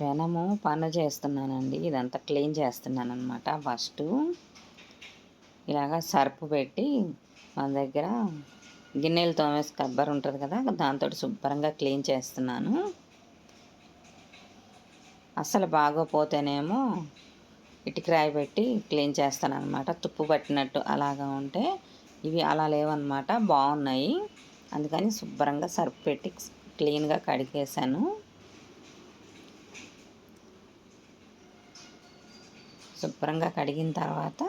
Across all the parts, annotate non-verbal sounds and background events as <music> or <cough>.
పెనము పను చేస్తున్నానండి. ఇదంతా క్లీన్ చేస్తున్నాను అనమాట ఫస్ట్ ఇలాగా సర్పు పెట్టి మన దగ్గర గిన్నెలు తోమేసి కబ్బర్ ఉంటుంది కదా దాంతో శుభ్రంగా క్లీన్ చేస్తున్నాను. అస్సలు బాగోపోతేనేమో ఇటుకరాయి పెట్టి క్లీన్ చేస్తాను అనమాట తుప్పు పట్టినట్టు అలాగా ఉంటే ఇవి అలా లేవన్నమాట. బాగున్నాయి. అందుకని శుభ్రంగా సర్ఫ్ పెట్టి క్లీన్గా కడిగేశాను. శుభ్రంగా కడిగిన తర్వాత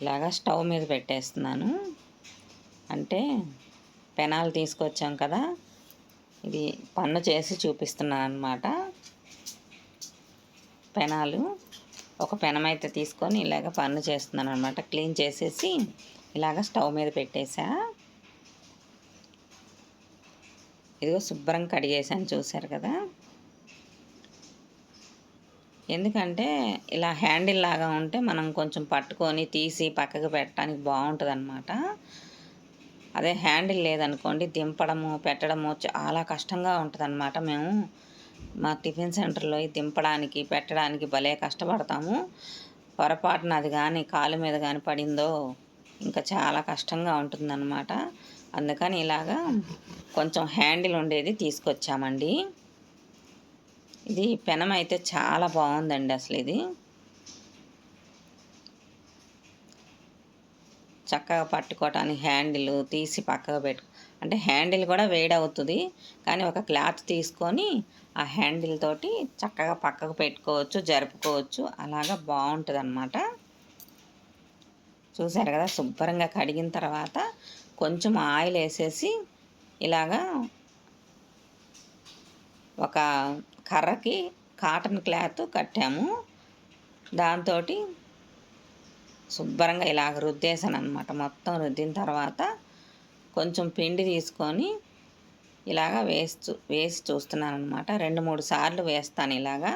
ఇలాగా స్టవ్ మీద పెట్టేస్తున్నాను. అంటే పెనాలు తీసుకొచ్చాం కదా ఇది పన్ను చేసి చూపిస్తున్నాను అనమాట పెనాలు ఒక పెనం అయితే తీసుకొని ఇలాగ పన్ను చేస్తున్నాను అనమాట క్లీన్ చేసేసి ఇలాగ స్టవ్ మీద పెట్టేసా. ఇదిగో శుభ్రం కడిగేసాను చూసారు కదా? ఎందుకంటే ఇలా హ్యాండిల్ లాగా ఉంటే మనం కొంచెం పట్టుకొని తీసి పక్కకు పెట్టడానికి బాగుంటుంది అనమాట అదే హ్యాండిల్ లేదనుకోండి దింపడము పెట్టడము చాలా కష్టంగా ఉంటుంది అనమాట మేము. మా టిఫిన్ సెంటర్లో దింపడానికి పెట్టడానికి భలే కష్టపడతాము. పొరపాటున అది కానీ కాలు మీద కానీ పడిందో ఇంకా చాలా కష్టంగా ఉంటుందన్నమాట. అందుకని ఇలాగా కొంచెం హ్యాండిల్ ఉండేది తీసుకొచ్చామండి. ఇది పెనం అయితే చాలా బాగుందండి అసలు ఇది. చక్కగా పట్టుకోవటానికి హ్యాండిల్ తీసి పక్కకు పెట్టు అంటే హ్యాండిల్ కూడా వేడవుతుంది. కానీ ఒక క్లాత్ తీసుకొని ఆ హ్యాండిల్ తోటి చక్కగా పక్కకు పెట్టుకోవచ్చు జరుపుకోవచ్చు. అలాగా బాగుంటుంది అన్నమాట చూసారు కదా శుభ్రంగా కడిగిన తర్వాత కొంచెం ఆయిల్ వేసేసి ఇలాగా ఒక కర్రకి కాటన్ క్లాత్ కట్టాము. దాంతో శుభ్రంగా ఇలాగ రుద్దేశాను అనమాట మొత్తం రుద్దిన తర్వాత కొంచెం పిండి తీసుకొని ఇలాగా వేసి వేసి చూస్తున్నాను అనమాట రెండు మూడు సార్లు వేస్తాను ఇలాగా.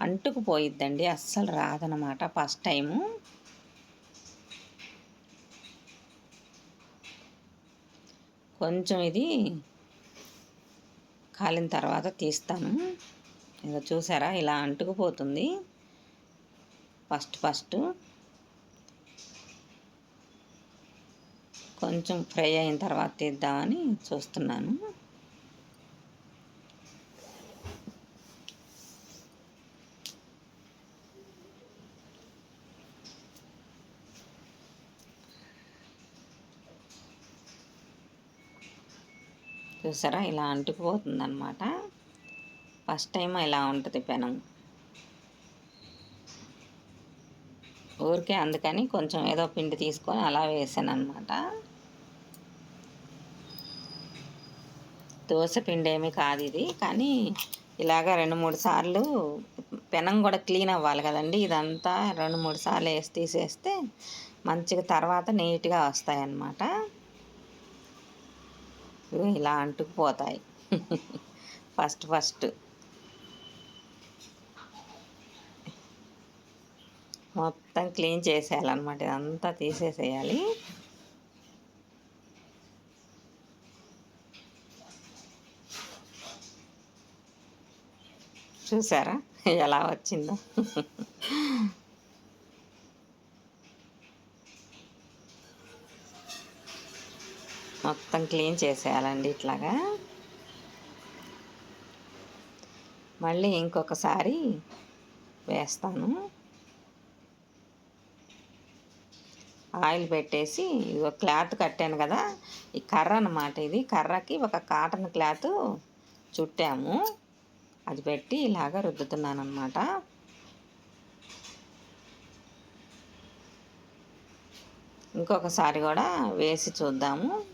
అంటుకుపోయిద్దండి అస్సలు రాదనమాట ఫస్ట్ టైము. కొంచెం ఇది కాలిన తర్వాత తీస్తాను. ఇక చూసారా? ఇలా అంటుకుపోతుంది. ఫస్ట్ ఫస్ట్ కొంచెం ఫ్రై అయిన తర్వాత తీద్దామని చూస్తున్నాను. చూసారా? ఇలా అంటుకుపోతుందనమాట ఫస్ట్ టైం ఇలా ఉంటుంది పెనం. ఊరికే అందుకని కొంచెం ఏదో పిండి తీసుకొని అలా వేసాను అనమాట దోశ పిండి ఏమి కాదు ఇది. కానీ ఇలాగ రెండు మూడు సార్లు పెనం కూడా క్లీన్ అవ్వాలి కదండి. ఇదంతా రెండు మూడు సార్లు వేసి తీసేస్తే మంచిగా తర్వాత నీట్గా వస్తాయి ఇలా అంటుకుపోతాయి ఫస్ట్ ఫస్ట్. మొత్తం క్లీన్ చేసేయాలన్నమాట. ఇదంతా తీసేసేయాలి. చూసారా? ఎలా వచ్చిందో? మొత్తం క్లీన్ చేసేయాలండి ఇట్లాగా. మళ్ళీ ఇంకొకసారి వేస్తాను. ఆయిల్ పెట్టేసి ఇదిగో క్లాత్ కట్టాను కదా ఈ కర్ర అనమాట ఇది. కర్రకి ఒక కాటన్ క్లాత్ చుట్టాము. అది పెట్టి ఇలాగ రుద్దుతున్నాను అనమాట ఇంకొకసారి కూడా వేసి చూద్దాము.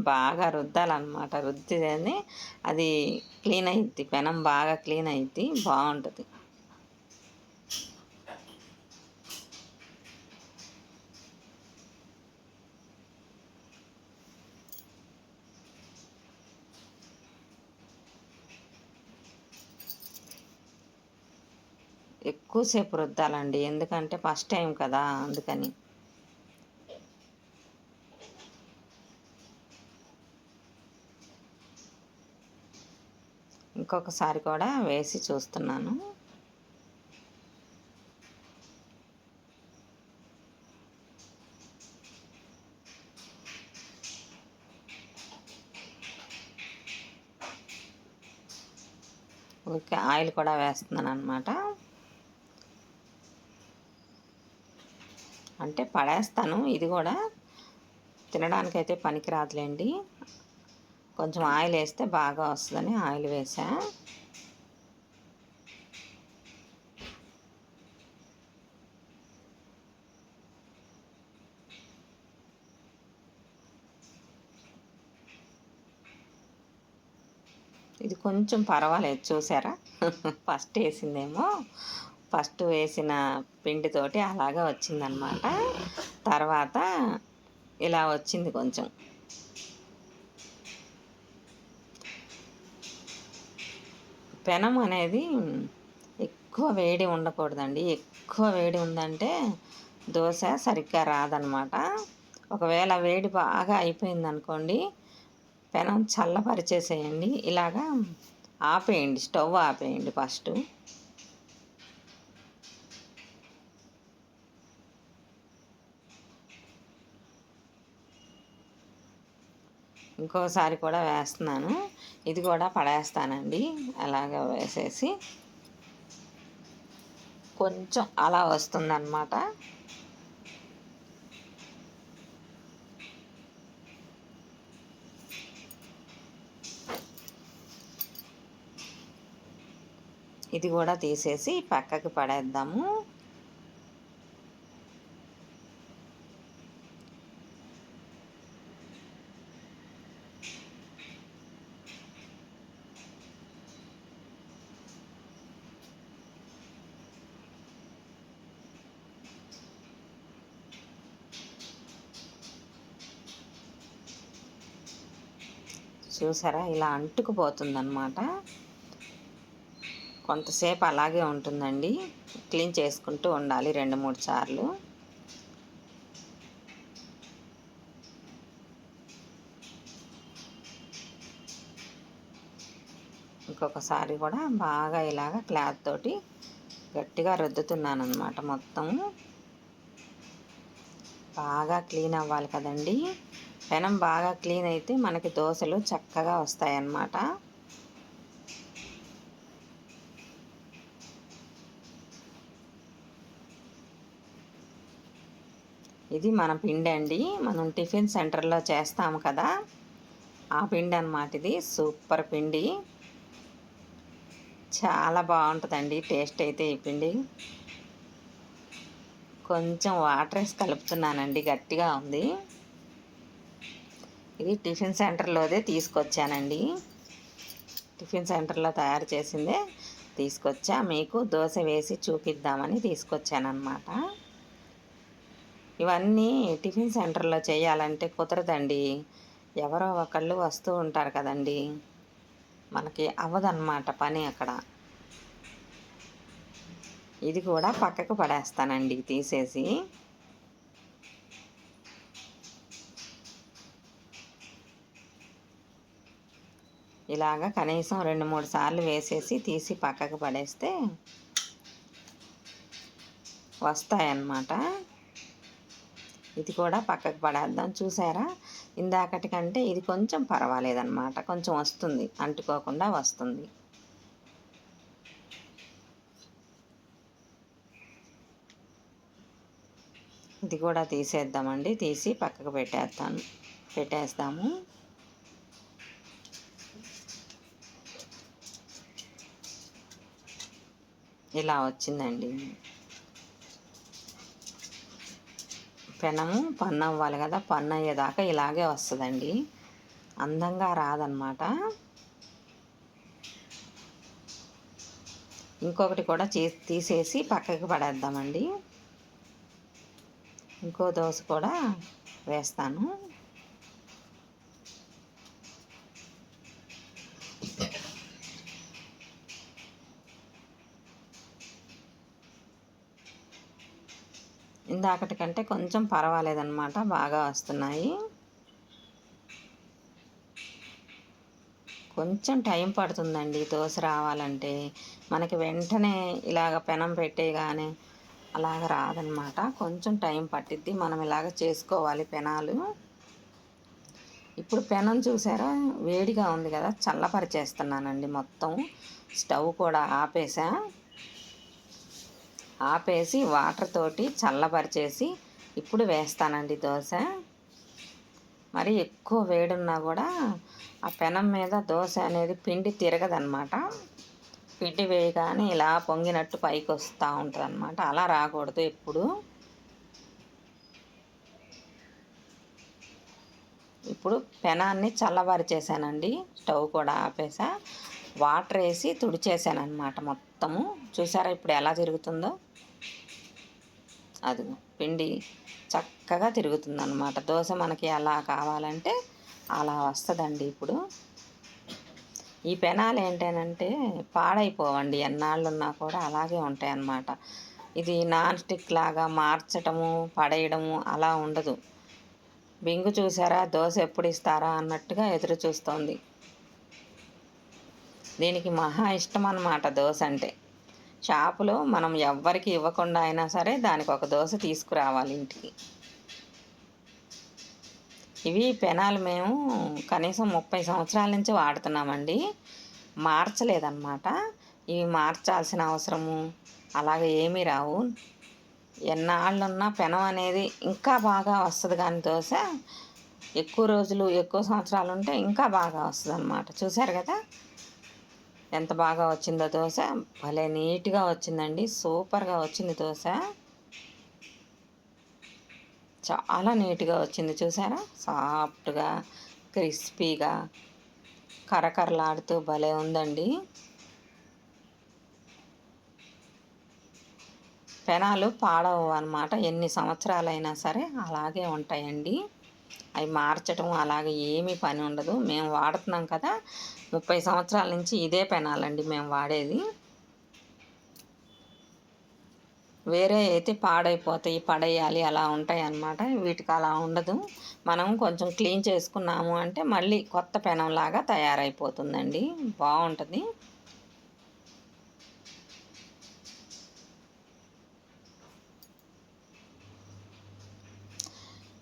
బాగా రుద్దాలన్నమాట. రుద్దితేనే అది క్లీన్ అయింది పెనం బాగా క్లీన్ అయింది బాగుంటుంది. ఎక్కువసేపు రుద్దాలండి. ఎందుకంటే ఫస్ట్ టైం కదా అందుకని. ఇంకొకసారి కూడా వేసి చూస్తున్నాను. ఓకే ఆయిల్ కూడా వేస్తున్నాను అనమాట అంటే పడేస్తాను ఇది కూడా తినడానికైతే పనికిరాదులేండి. కొంచెం ఆయిల్ వేస్తే బాగా వస్తుందని ఆయిల్ వేసా. ఇది కొంచెం పర్వాలేదు చూసారా? <laughs> ఫస్ట్ వేసిందేమో. ఫస్ట్ వేసిన పిండితోటి అలాగా వచ్చిందనమాట తర్వాత ఇలా వచ్చింది కొంచెం. పెనం అనేది ఎక్కువ వేడి ఉండకూడదండి. ఎక్కువ వేడి ఉందంటే దోశ సరిగ్గా రాదనమాట. ఒకవేళ వేడి బాగా అయిపోయింది అనుకోండి పెనం చల్లపరిచేసేయండి. ఇలాగా ఆపేయండి స్టవ్ ఆపేయండి ఫస్ట్. ఇంకోసారి కూడా వేస్తున్నాను. ఇది కూడా పడేస్తానండి. అలాగ వేసేసి కొంచెం అలా వస్తుందన్నమాట. ఇది కూడా తీసేసి పక్కకి పడేద్దాము. చూసారా? ఇలా అంటుకుపోతుందన్నమాట. కొంతసేపు అలాగే ఉంటుందండి. క్లీన్ చేసుకుంటూ ఉండాలి రెండు మూడు సార్లు. ఇంకొకసారి కూడా బాగా ఇలాగ క్లాత్ తోటి గట్టిగా రుద్దుతున్నాను అనమాట మొత్తం బాగా క్లీన్ అవ్వాలి కదండీ. పెనం బాగా క్లీన్ అయితే మనకి దోశలు చక్కగా వస్తాయన్నమాట. ఇది మన పిండి అండి. మనం టిఫిన్ సెంటర్లో చేస్తాము కదా. ఆ పిండి అనమాట ఇది. సూపర్ పిండి. చాలా బాగుంటుందండి. టేస్ట్ అయితే ఈ పిండి. కొంచెం వాటర్ వేసి కలుపుతున్నానండి. గట్టిగా ఉంది. ఇది టిఫిన్ సెంటర్లోదే తీసుకొచ్చానండి. టిఫిన్ సెంటర్లో తయారు చేసిందే తీసుకొచ్చా. మీకు దోశ వేసి చూపిద్దామని తీసుకొచ్చానమాట ఇవన్నీ టిఫిన్ సెంటర్లో చేయాలంటే కుదరదండి. ఎవరో ఒకళ్ళు వస్తూ ఉంటారు కదండి. మనకి అవ్వదన్నమాట పని అక్కడ. ఇది కూడా పక్కకు పడేస్తానండి తీసేసి. ఇలాగా కనీసం రెండు మూడు సార్లు వేసేసి తీసి పక్కకు పడేస్తే వస్తాయన్నమాట. ఇది కూడా పక్కకు పడేద్దాం. చూసారా? ఇందాకటి కంటే ఇది కొంచెం పర్వాలేదన్నమాట. కొంచెం వస్తుంది. అంటుకోకుండా వస్తుంది. ఇది కూడా తీసేద్దామండి. తీసి పక్కకు పెట్టేస్తాను. పెట్టేస్తాము. ఇలా వచ్చిందండి. పెనము పన్ను అవ్వాలి కదా పన్ను అయ్యేదాకా ఇలాగే వస్తుందండి. అందంగా రాదనమాట ఇంకొకటి కూడా తీసేసి పక్కకి పడేద్దామండి. ఇంకో దోశ కూడా వేస్తాను. ఇందాకటి కంటే కొంచెం పర్వాలేదన్నమాట బాగా వస్తున్నాయి. కొంచెం టైం పడుతుందండి దోశ రావాలంటే. మనకి వెంటనే ఇలాగ పెనం పెట్టేగానే అలాగ రాదనమాట కొంచెం టైం పట్టిద్ది మనం ఇలాగ చేసుకోవాలి పెనాలు. ఇప్పుడు పెనం చూసారా? వేడిగా ఉంది కదా చల్లపరిచేస్తున్నానండి మొత్తం. స్టవ్ కూడా ఆపేసా. ఆపేసి వాటర్ తోటి చల్లపరిచేసి ఇప్పుడు వేస్తానండి దోశ. మరి ఎక్కువ వేడున్నా కూడా ఆ పెనం మీద దోశ అనేది పిండి తిరగదనమాట పిండి వేయగానే ఇలా పొంగినట్టు పైకి వస్తూ ఉంటుంది అనమాట అలా రాకూడదు ఎప్పుడు. ఇప్పుడు పెనాన్ని చల్లబరిచేసానండి. స్టవ్ కూడా ఆపేసా. వాటర్ వేసి తుడిచేసాను అనమాట మొత్తము. చూసారా ఇప్పుడు ఎలా తిరుగుతుందో? అది పిండి చక్కగా తిరుగుతుంది అనమాట దోశ మనకి ఎలా కావాలంటే అలా వస్తుందండి ఇప్పుడు. ఈ పెనాలు ఏంటంటే పాడైపోవండి ఎన్నాళ్ళు ఉన్నా కూడా అలాగే ఉంటాయి అన్నమాట ఇది నాన్ స్టిక్ లాగా మార్చటము పడేయడము అలా ఉండదు. బింగు చూసారా? దోశ ఎప్పుడు ఇస్తారా? అన్నట్టుగా ఎదురు చూస్తోంది. దీనికి మహా ఇష్టం అన్నమాట దోశ అంటే. షాపులో మనం ఎవ్వరికి ఇవ్వకుండా అయినా సరే దానికి ఒక దోశ తీసుకురావాలి ఇంటికి. ఇవి పెనాలు మేము కనీసం ముప్పై సంవత్సరాల నుంచి వాడుతున్నామండి. మార్చలేదన్నమాట. ఇవి మార్చాల్సిన అవసరము అలాగే ఏమీ రావు. ఎన్నాళ్ళున్నా పెనం అనేది ఇంకా బాగా వస్తుంది కానీ దోశ ఎక్కువ రోజులు ఎక్కువ సంవత్సరాలు ఉంటే ఇంకా బాగా వస్తుంది అన్నమాట చూసారు కదా? ఎంత బాగా వచ్చిందో దోశ. భలే నీట్గా వచ్చిందండి. సూపర్గా వచ్చింది దోశ. చాలా నీట్గా వచ్చింది చూసారా? సాఫ్ట్గా క్రిస్పీగా కరకరలాడుతూ భలే ఉందండి. పెనాలు పాడవు అనమాట ఎన్ని సంవత్సరాలైనా సరే అలాగే ఉంటాయండి. అవి మార్చడం అలాగే ఏమీ పని ఉండదు. మేము వాడుతున్నాం కదా ముప్పై సంవత్సరాల నుంచి ఇదే పెనాలండి మేము వాడేది. వేరే అయితే పాడైపోతాయి పడేయాలి అలా ఉంటాయి అన్నమాట. వీటికి అలా ఉండదు. మనం కొంచెం క్లీన్ చేసుకున్నాము అంటే మళ్ళీ కొత్త పెనంలాగా తయారైపోతుందండి. బాగుంటుంది.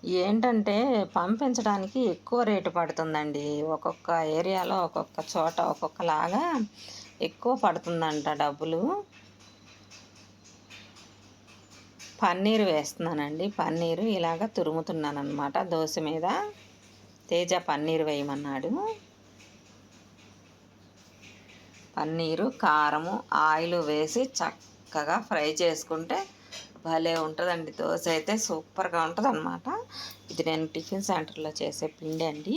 ఏంటంటే పంపించడానికి ఎక్కువ రేటు పడుతుందండి. ఒక్కొక్క ఏరియాలో ఒక్కొక్క చోట ఒక్కొక్కలాగా ఎక్కువ పడుతుందంట డబ్బులు. పన్నీర్ వేస్తున్నానండి. పన్నీరు ఇలాగ తురుముతున్నాను అనమాట దోశ మీద తేజ పన్నీరు వేయమన్నాడు. పన్నీరు కారము ఆయిల్ వేసి చక్కగా ఫ్రై చేసుకుంటే భలే ఉంటుందండి. దోశ అయితే సూపర్గా ఉంటుంది అనమాట ఇది నేను టిఫిన్ సెంటర్లో చేసే పిండి అండి.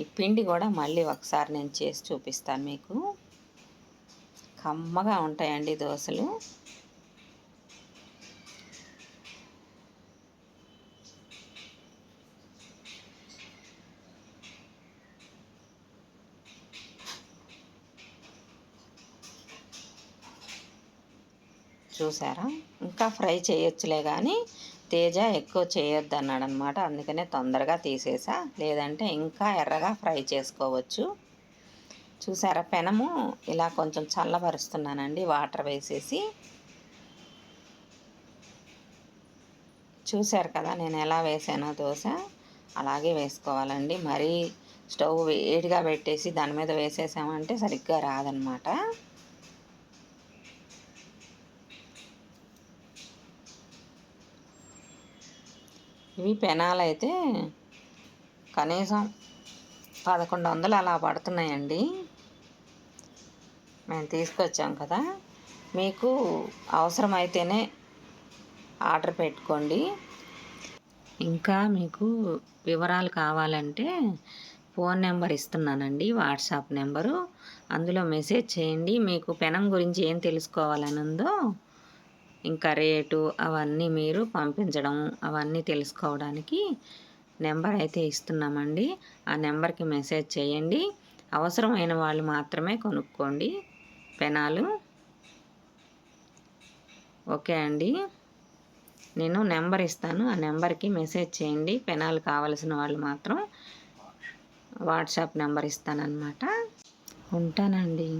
ఈ పిండి కూడా మళ్ళీ ఒకసారి నేను చేసి చూపిస్తాను మీకు. కమ్మగా ఉంటాయండి దోశలు. చూసారా? ఇంకా ఫ్రై చేయొచ్చులే కానీ తేజ ఎక్కువ చేయొద్దు అన్నాడు అనమాట అందుకనే తొందరగా తీసేసా. లేదంటే ఇంకా ఎర్రగా ఫ్రై చేసుకోవచ్చు. చూసారా? పెనము ఇలా కొంచెం చల్లబరుస్తున్నానండి. వాటర్ వేసేసి. చూశారు కదా? నేను ఎలా వేసానో దోశ. అలాగే వేసుకోవాలండి. మరీ స్టవ్ వేడిగా పెట్టేసి దాని మీద వేసేసామంటే సరిగ్గా రాదనమాట. ఇవి పెనాలు అయితే కనీసం పదకొండు వందలు అలా పడుతున్నాయండి. మేము తీసుకొచ్చాం కదా. మీకు అవసరమైతేనే ఆర్డర్ పెట్టుకోండి. ఇంకా మీకు వివరాలు కావాలంటే ఫోన్ నెంబర్ ఇస్తున్నానండి వాట్సాప్ నెంబరు. అందులో మెసేజ్ చేయండి. మీకు పెనం గురించి ఏం తెలుసుకోవాలని ఉందో ఇంకా రేటు అవన్నీ మీరు పంపించడం అవన్నీ తెలుసుకోవడానికి నెంబర్ అయితే ఇస్తున్నామండి. ఆ నెంబర్కి మెసేజ్ చేయండి. అవసరమైన వాళ్ళు మాత్రమే కొనుక్కోండి. పెనాలు. ఓకే అండి. నేను నెంబర్ ఇస్తాను. ఆ నెంబర్కి మెసేజ్ చేయండి. పెనాలు కావలసిన వాళ్ళు మాత్రం వాట్సాప్ నెంబర్ ఇస్తానన్నమాట. ఉంటానండి.